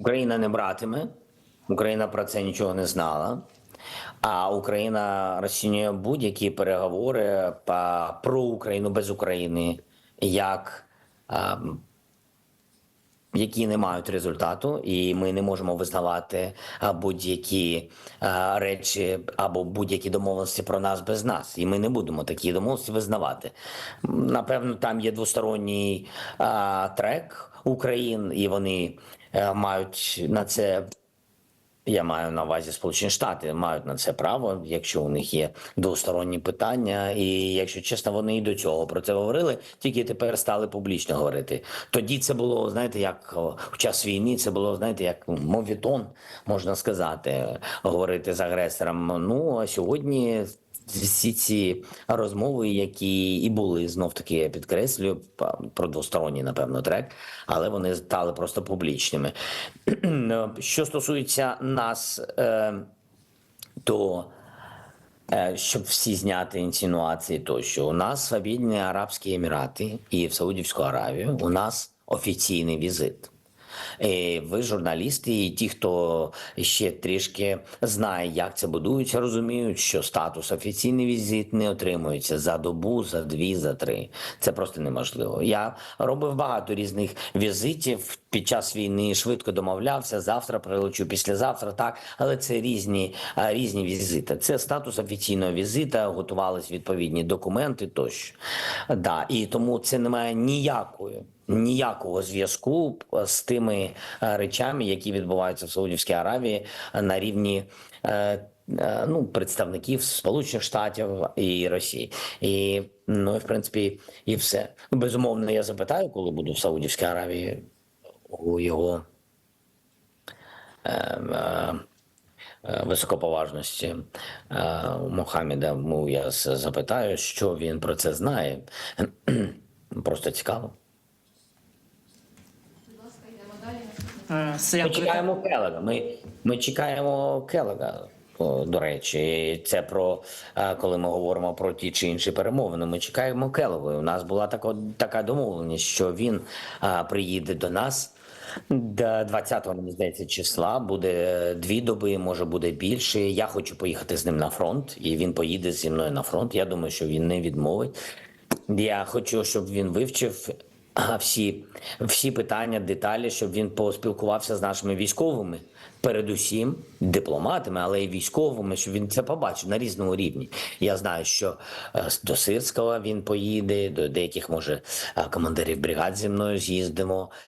Україна не братиме, Україна про це нічого не знала. А Україна розцінює будь-які переговори про Україну без України як які не мають результату, і ми не можемо визнавати будь-які речі або будь-які домовленості про нас без нас. І ми не будемо такі домовленості визнавати. Напевно, там є двосторонній трек Україн, і вони е, мають на це. Я маю на увазі Сполучені Штати мають на це право, якщо у них є двосторонні питання, і якщо чесно, вони і до цього про це говорили, тільки тепер стали публічно говорити. Тоді це було, знаєте, як в час війни, це було, знаєте, як мовітон, можна сказати, говорити з агресором. Ну а сьогодні всі ці розмови, які і були знов таки я підкреслюю про двосторонній, напевно, трек, але вони стали просто публічними. Що стосується нас, е, то е, щоб всі зняти інсинуації, тощо у нас в Об'єднані Арабські Емірати і в Саудівську Аравію у нас офіційний візит. Е, Ви журналісти, і ті, хто ще трішки знає, як це будується, розуміють, що статус офіційний візит не отримується за добу, за дві, за три. Це просто неможливо. Я робив багато різних візитів під час війни, швидко домовлявся. Завтра прилечу, післязавтра так, але це різні, різні візити. Це статус офіційного візита, готувались відповідні документи тощо. Да, і тому це не має ніякої ніякого зв'язку з тими е, речами, які відбуваються в Саудівській Аравії е, на рівні. е, е, Ну, представників Сполучених Штатів і Росії, і ну в принципі, і все. Ну, безумовно, я запитаю, коли буду в Саудівській Аравії у його е, е, е, високоповажності е, Мохаммеда. Ну, я запитаю, що він про це знає. Просто цікаво. Е, Ми чекаємо Келега. Ми, ми чекаємо Келега. До речі, це про е, коли ми говоримо про ті чи інші перемовини. Ми чекаємо Келега. У нас була така, така домовленість, що він е, приїде до нас. До 20-го, мені здається, числа буде дві доби, може буде більше. Я хочу поїхати з ним на фронт, і він поїде зі мною на фронт. Я думаю, що він не відмовить. Я хочу, щоб він вивчив всі, всі питання, деталі, щоб він поспілкувався з нашими військовими, передусім дипломатами, але й військовими, щоб він це побачив на різному рівні. Я знаю, що е, до Сирського він поїде, до деяких може е, командирів бригад зі мною з'їздимо.